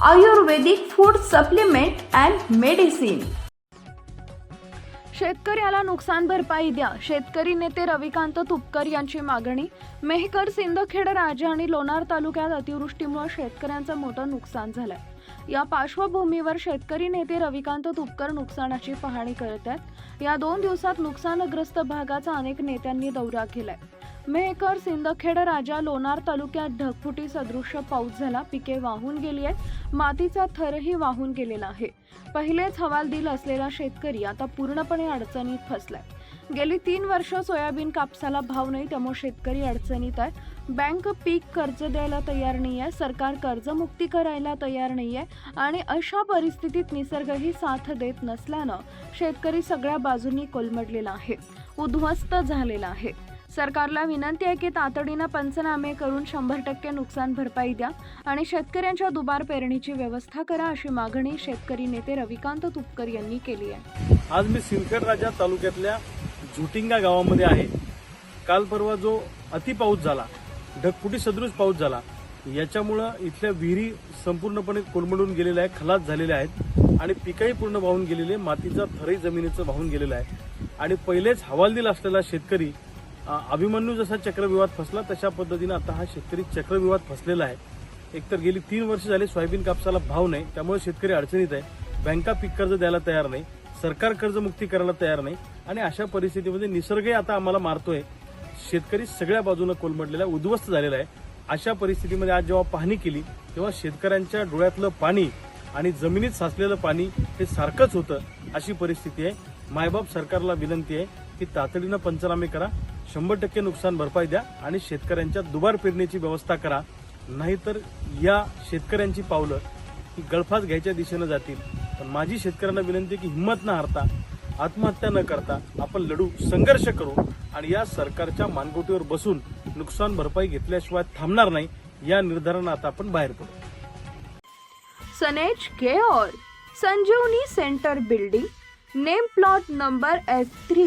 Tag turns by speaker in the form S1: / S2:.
S1: Ayurvedic food supplement and medicine
S2: शेतकऱ्याला नुकसान भरपाई द्या. शेतकरी नेते रविकांत तुपकर यांची मागणी. मेहकर सिंदखेड राजा आणि लोणार तालुक्यात अतिवृष्टीमुळे शेतकऱ्यांचं मोठं नुकसान झालंय. या पार्श्वभूमीवर शेतकरी नेते रविकांत तुपकर नुकसानाची पाहणी करत आहेत. या दोन दिवसात नुकसानग्रस्त भागाचा अनेक नेत्यांनी दौरा केलाय. मेहकर सिंदखेड राजा लोणार तालुक्यात ढगफुटी सदृश पाऊस झाला. पिके वाहून गेली आहेत. मातीचा थरही वाहून गेलेला आहे. पहिलेच हवालदिल असलेला शेतकरी आता पूर्णपणे अडचणीत फसलाय. गेली तीन वर्ष सोयाबीन कापसाला भाव नाही त्यामुळे शेतकरी अडचणीत आहे. बँक पीक कर्ज द्यायला तयार नाही आहे सरकार कर्जमुक्ती करायला तयार नाही आहे आणि अशा परिस्थितीत निसर्गही साथ देत नसल्यानं शेतकरी सगळ्या बाजूंनी कोलमडलेला आहे. उद्ध्वस्त झालेला आहे. सरकारला विनंती आहे की तातडीनं पंचनामे करून शंभर टक्के नुकसान भरपाई द्या आणि शेतकऱ्यांच्या दुबार पेरणीची व्यवस्था करा अशी मागणी शेतकरी नेते रविकांत तुपकर यांनी केली आहे.
S3: आज मी सिंदखेड राजा तालुक्यातल्या झुटिंगा गावामध्ये आहे. काल परवा जो अति पाऊस झाला ढगफुटी सदृश पाऊस झाला याच्यामुळं इथल्या विहिरी संपूर्णपणे कोलमडून गेलेल्या आहे खलास झालेल्या आहेत आणि पिकही पूर्ण वाहून गेलेले मातीचा थरही जमिनीचं वाहून गेलेलं आहे. आणि पहिलेच हवालदिल असलेला शेतकरी अभिमन्यू जसा चक्रविवाद फसला तशा पद्धतीनं आता हा शेतकरी चक्रविवाद फसलेला आहे. एकतर गेली तीन वर्ष झाली सोयाबीन कापसाला भाव नाही त्यामुळे शेतकरी अडचणीत आहे. बँका पीक कर्ज द्यायला तयार नाही सरकार कर्जमुक्ती करायला तयार नाही आणि अशा परिस्थितीमध्ये निसर्गही आता आम्हाला मारतोय. शेतकरी सगळ्या बाजूनं कोलमडलेला आहे, उद्ध्वस्त झालेला आहे. अशा परिस्थितीमध्ये आज जेव्हा पाहणी केली तेव्हा शेतकऱ्यांच्या डोळ्यातलं पाणी आणि जमिनीत साचलेलं पाणी हे सारखंच होतं अशी परिस्थिती आहे. मायबाप सरकारला विनंती आहे की तातडीनं पंचनामे करा शंभर टक्के नुकसान भरपाई द्या आणि शेतकऱ्यांच्या दुबार पेरणीची व्यवस्था करा. नाहीतर या शेतकऱ्यांची पावलं ही गळफास घ्यायच्या दिशेनं जातील. पण माझी शेतकऱ्यांना विनंती आहे की हिंमत न हारता आत्महत्या न करता आपण लढू संघर्ष करू आणि या सरकारच्या मानगोटीवर बसून नुकसान भरपाई घेतल्याशिवाय थांबणार नाही या निर्धारानं आता आपण बाहेर पडू.
S2: सनेज care Sanjeevani centre building name plot number F three